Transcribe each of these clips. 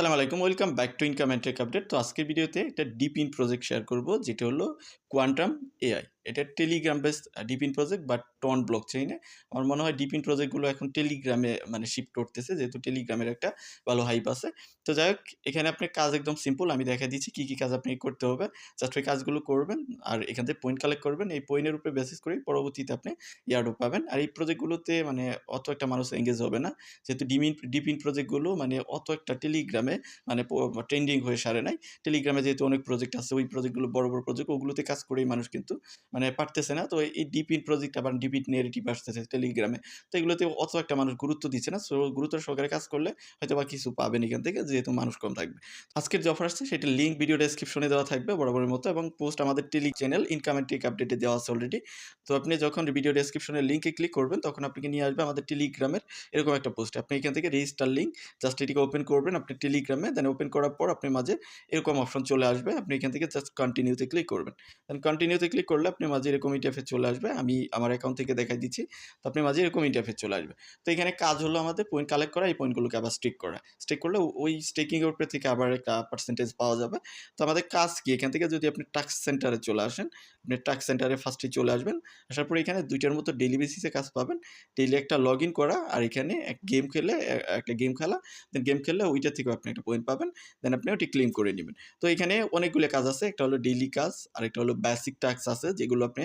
আসসালামু আলাইকুম, welcome back to income and tech update তো আজকের ভিডিওতে একটা ডিপ ইন প্রজেক্ট শেয়ার করব, যেটা হলো কোয়ান্টাম এআই। এটা টেলিগ্রাম বেস ডিপিন প্রজেক্ট বা টন ব্লক চেইনে আমার মনে হয় ডিপিন প্রজেক্টগুলো এখন টেলিগ্রামে মানে শিফট করতেছে, যেহেতু টেলিগ্রামের একটা ভালো হাইপ আছে। তো যাই হোক, এখানে আপনার কাজ একদম সিম্পল আমি দেখা দিচ্ছি কী কী কাজ আপনি করতে হবে। জাস্ট ওই কাজগুলো করবেন আর এখান থেকে পয়েন্ট কালেক্ট করবেন। এই পয়েন্টের উপরে বেসিস করেই পরবর্তীতে আপনি ইয়ার্ডও পাবেন। আর এই প্রজেক্টগুলোতে মানে অত একটা মানুষ এঙ্গেজ হবে না। যেহেতু ডিমিন ডিপিন প্রজেক্টগুলো মানে অত একটা টেলিগ্রামে মানে ট্রেন্ডিং হয়ে সারে নাই। টেলিগ্রামে যেহেতু অনেক প্রজেক্ট আছে, ওই প্রজেক্টগুলো বড় বড় প্রজেক্ট ওগুলোতে কাজ করেই মানুষ কিন্তু মানে পারতেছে না। তো এই ডিপিন প্রজেক্ট আবার ডিপিন নেগেটিভ আসতেছে টেলিগ্রামে তো এগুলোতে অত একটা মানুষ গুরুত্ব দিচ্ছে না। সো গুরুত্ব সহকারে কাজ করলে হয়তো বা কিছু পাবেন এখান থেকে, যেহেতু মানুষ কম থাকবে। আজকের যে অফার আসছে, সেটা লিঙ্ক ভিডিও ডেসক্রিপশনে দেওয়া থাকবে বরাবরের মতো এবং পোস্ট আমাদের tele channel income and tech আপডেটে দেওয়া আছে অলরেডি তো আপনি যখন ভিডিও ডেসক্রিপশনের লিঙ্কে ক্লিক করবেন, তখন আপনাকে নিয়ে আসবে আমাদের টেলিগ্রামের এরকম একটা পোস্ট আপনি এখান থেকে রেজিস্টার লিঙ্ক জাস্ট এটিকে ওপেন করবেন, আপনি টেলিগ্রামে দেন ওপেন করার পর আপনার মাঝে এরকম অপশন চলে আসবে। আপনি এখান থেকে জাস্ট কন্টিনিউতে ক্লিক করবেন। দেন কন্টিনিউতে ক্লিক করলে আপনি মাঝে এরকম ইন্টারফেস চলে আসবে, আমি আমার অ্যাকাউন্ট থেকে দেখাই দিচ্ছি, তো আপনি মাঝে এরকম ইন্টারফেস চলে আসবে। তো এখানে কাজ হলো আমাদের পয়েন্ট কালেক্ট করা, এই পয়েন্টগুলোকে আবার স্টিক করা। স্টিক করলে ওই স্টেকিংয়ের উপরে থেকে আবার একটা পার্সেন্টেজ পাওয়া যাবে। তো আমাদের কাজ কি? এখান থেকে যদি আপনি টাক্স সেন্টারে চলে আসেন, আপনি টাক্স সেন্টারে ফার্স্টে চলে আসবেন, আসার পরে এখানে দুইটার মতো ডেলি বেসিসে কাজ পাবেন। ডেইলি একটা লগ ইন করা আর এখানে এক গেম খেলে একটা গেম খেলা দেন গেম খেললে ওইটা থেকেও আপনি একটা পয়েন্ট পাবেন দেন আপনি ওটি ক্লেম করে নেবেন। তো এখানে অনেকগুলো কাজ আছে, একটা হলো ডেইলি কাজ আর একটা হলো বেসিক টাস্ক আছে যেগুলো আপনি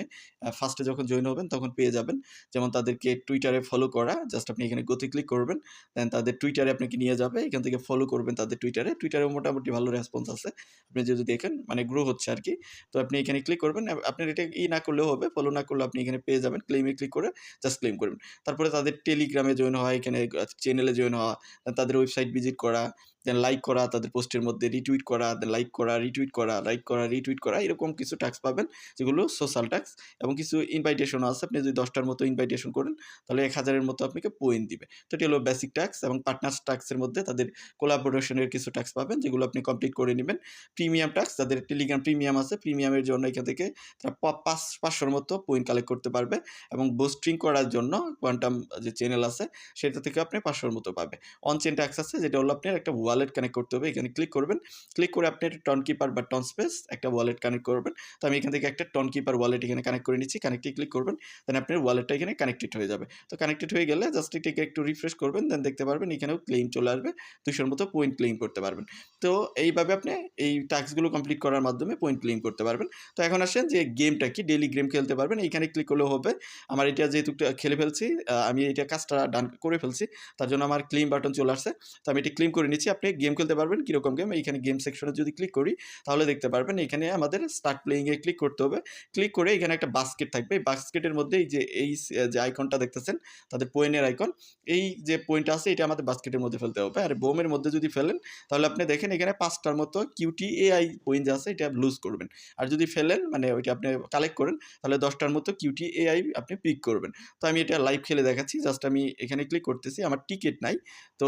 ফার্স্টে যখন জয়েন হবেন তখন পেয়ে যাবেন। যেমন তাদেরকে টুইটারে ফলো করা জাস্ট আপনি এখানে গতি ক্লিক করবেন দেন তাদের টুইটারে আপনাকে নিয়ে যাবে, এখান থেকে ফলো করবেন তাদের টুইটারে টুইটারে মোটামুটি ভালো রেসপন্স আছে। আপনি যদি দেখেন মানে গ্রো হচ্ছে আর কি তো আপনি এখানে ক্লিক করবেন আপ- আপনার এটা ই না করলেও হবে ফলো না করলে আপনি এখানে পেয়ে যাবেন ক্লেমে ক্লিক করে জাস্ট ক্লেম করবেন। তারপরে তাদের টেলিগ্রামে জয়েন হওয়া, এখানে চ্যানেলে জয়েন হওয়া তাদের ওয়েবসাইট ভিজিট করা দেন লাইক করা, তাদের পোস্টের মধ্যে রিটুইট করা দেন লাইক করা রিটুইট করা লাইক করা রিটুইট করা, এরকম কিছু ট্যাক্স পাবেন, যেগুলো সোশ্যাল ট্যাক্স এবং কিছু ইনভাইটেশনও আছে। আপনি যদি দশটার মতো ইনভাইটেশন করেন, তাহলে এক হাজারের মতো আপনাকে পয়েন্ট দিবে। তো এটি হলো বেসিক ট্যাক্স এবং পার্টনার্স ট্যাক্সের মধ্যে তাদের কোলাবোরেশনের কিছু ট্যাক্স পাবেন, যেগুলো আপনি কমপ্লিট করে নেবেন। প্রিমিয়াম ট্যাক্স তাদের টেলিগ্রাম প্রিমিয়াম আছে প্রিমিয়ামের জন্য এখান থেকে তারা পাঁচ, পাঁচশোর মতো পয়েন্ট কালেক্ট করতে পারবে এবং বুস্টিং করার জন্য কোয়ান্টাম যে চ্যানেল আছে, সেটা থেকে আপনি পাঁচশোর মতো পাবে। অন চেন ট্যাক্স আছে, যেটা হলো আপনার একটা ওয়ালেট কানেক্ট করতে হবে, এখানে ক্লিক করবেন। ক্লিক করে আপনি একটা টন কিপার বা টন স্পেস একটা ওয়ালেট কানেক্ট করবেন। তো আমি এখান থেকে একটা টন কিপার ওয়ালেট এখানে কানেক্ট করে নিচ্ছি কানেক্টে ক্লিক করবেন দেন আপনার ওয়ালেটটা এখানে কানেক্টেড হয়ে যাবে। তো কানেক্টেড হয়ে গেলে জাস্ট এটাকে একটু রিফ্রেশ করবেন দেন দেখতে পারবেন এখানেও ক্লেম চলে আসবে, দুশোর মতো পয়েন্ট ক্লেম করতে পারবেন। তো এইভাবে আপনি এই টাস্কগুলো কমপ্লিট করার মাধ্যমে পয়েন্ট ক্লেম করতে পারবেন। তো এখন আসেন যে গেমটা কি? ডেলি গেম খেলতে পারবেন, এইখানে ক্লিক করলেও হবে। আমার এটা যেহেতু খেলে ফেলছি আমি এটা কাজটা ডান করে ফেলছি, তার জন্য আমার ক্লেম বাটন চলে আসছে। তো আমি এটি ক্লেম করে নিচ্ছি, আপনি গেম খেলতে পারবেন কীরকম গেম এইখানে গেম সেকশনে যদি ক্লিক করি, তাহলে দেখতে পারবেন এখানে আমাদের স্টার্ট প্লেইংয়ে ক্লিক করতে হবে। ক্লিক করে এখানে একটা বাস্কেট থাকবে। এই বাস্কেটের মধ্যে এই যে এই যে আইকনটা দেখতেছেন, তাদের পয়েন্টের আইকন এই যে পয়েন্ট আছে, এটা আমাদের বাস্কেটের মধ্যে ফেলতে হবে। আর বোমের মধ্যে যদি ফেলেন, তাহলে আপনি দেখেন এখানে পাঁচটার মতো কিউটি এআই পয়েন্ট আছে, এটা লুজ করবেন। আর যদি ফেলেন মানে ওইটা আপনি কালেক্ট করেন, তাহলে দশটার মতো কিউটি এআই আপনি পিক করবেন। তো আমি এটা লাইভ খেলে দেখাচ্ছি জাস্ট আমি এখানে ক্লিক করতেছি, আমার টিকিট নাই। তো,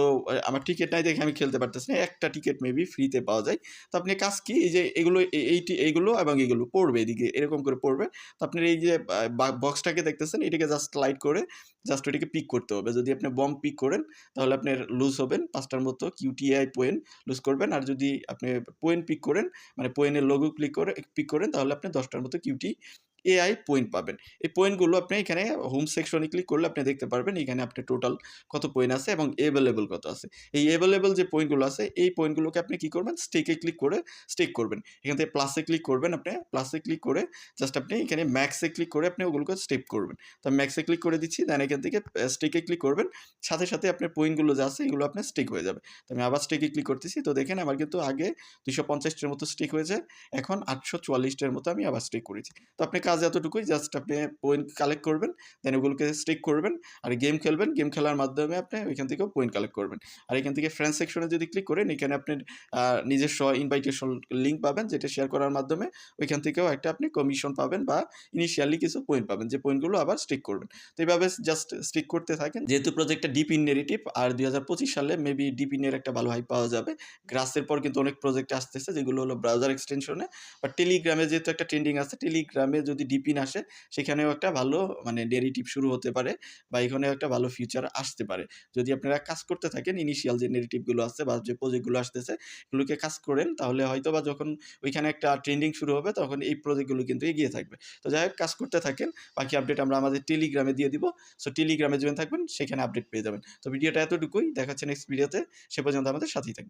আমার টিকিট নাই দেখে আমি খেলতে পারতেছি না, একটা টিকিট মেবি ফ্রিতে পাওয়া যায়। তো আপনি কাজ কি, এই যে এগুলো এইটি, এইগুলো এবং এগুলো পড়বে এদিকে, এরকম করে পড়বে। তো আপনার এই যে বক্সটাকে দেখতেছেন, এটাকে জাস্ট লাইট করে জাস্ট ওইটাকে পিক করতে হবে। যদি আপনি বম পিক করেন, তাহলে আপনার লুজ হবেন। পাঁচটার মতো কিউটিআই পোয়েন লুজ করবেন। আর যদি আপনি পোয়েন পিক করেন মানে পোয়েনের লোগো ক্লিক করে পিক করেন, তাহলে আপনি দশটার মতো কিউটি এআই পয়েন্ট পাবেন। এই পয়েন্টগুলো আপনি এখানে হোম সেকশনে ক্লিক করলে আপনি দেখতে পারবেন এখানে আপনি টোটাল কত পয়েন্ট আছে এবং অ্যাভেলেবল কত আছে। এই অ্যাভেলেবল যে পয়েন্টগুলো আছে, এই পয়েন্টগুলোকে আপনি কী করবেন? স্টেকে ক্লিক করে স্টেক করবেন। এখান থেকে প্লাসে ক্লিক করবেন আপনি। প্লাসে ক্লিক করে জাস্ট আপনি এখানে ম্যাক্সে ক্লিক করে আপনি ওগুলোকে স্টেপ করবেন। তো ম্যাক্সে ক্লিক করে দিচ্ছি দেন এখান থেকে স্টেকে ক্লিক করবেন। সাথে সাথে আপনার পয়েন্টগুলো যা আছে এগুলো আপনার স্টেক হয়ে যাবে। তো আমি আবার স্টেকে ক্লিক করতেছি। তো দেখেন আমার কিন্তু আগে দুশো পঞ্চাশটার মতো স্টেক হয়েছে। এখন আটশো চুয়াল্লিশটার মতো আমি আবার স্টেক করেছি। তো আপনি কাজ এতটুকুই জাস্ট আপনি পয়েন্ট কালেক্ট করবেন দেন ওগুলোকে স্টেক করবেন, আর গেম খেলবেন গেম খেলার মাধ্যমে আপনি ওইখান থেকেও পয়েন্ট কালেক্ট করবেন। আর এখান থেকে ফ্রেন্ড সেকশনে যদি ক্লিক করেন, এখানে আপনি নিজস্ব ইনভাইটেশন লিঙ্ক পাবেন, যেটা শেয়ার করার মাধ্যমে ওইখান থেকেও একটা আপনি কমিশন পাবেন বা ইনিশিয়ালি কিছু পয়েন্ট পাবেন, যে পয়েন্টগুলো আবার স্টিক করবেন। তো এইভাবে জাস্ট স্টিক করতে থাকেন। যেহেতু প্রজেক্টটা ডিপ ইন নেগেটিভ আর দুই হাজার পঁচিশ সালে মেবি ডিপ ইনের একটা ভালো হাই পাওয়া যাবে। গ্রাসের পর কিন্তু অনেক প্রজেক্ট আসতেছে, যেগুলো হলো ব্রাউজার এক্সটেনশনে বা টেলিগ্রামে যেহেতু একটা ট্রেন্ডিং আছে টেলিগ্রামে যদি যদি ডিপিন আসে, সেখানেও একটা ভালো মানে নেগেটিভ শুরু হতে পারে বা এখানেও একটা ভালো ফিউচার আসতে পারে। যদি আপনারা কাজ করতে থাকেন ইনিশিয়াল যে নেগেটিভগুলো আছে বা যে প্রজেক্টগুলো আসতেছে, এগুলোকে কাজ করেন, তাহলে হয়তো বা যখন ওইখানে একটা ট্রেন্ডিং শুরু হবে, তখন এই প্রজেক্টগুলো কিন্তু এগিয়ে থাকবে। তো যাই হোক, কাজ করতে থাকেন, বাকি আপডেট আমরা আমাদের টেলিগ্রামে দিয়ে দিব। সো টেলিগ্রামে জয়েন থাকবেন, সেখানে আপডেট পেয়ে যাবেন। তো, ভিডিওটা এতটুকুই, দেখাচ্ছে নেক্সট ভিডিওতে সে পর্যন্ত আমাদের সাথেই থাকবেন।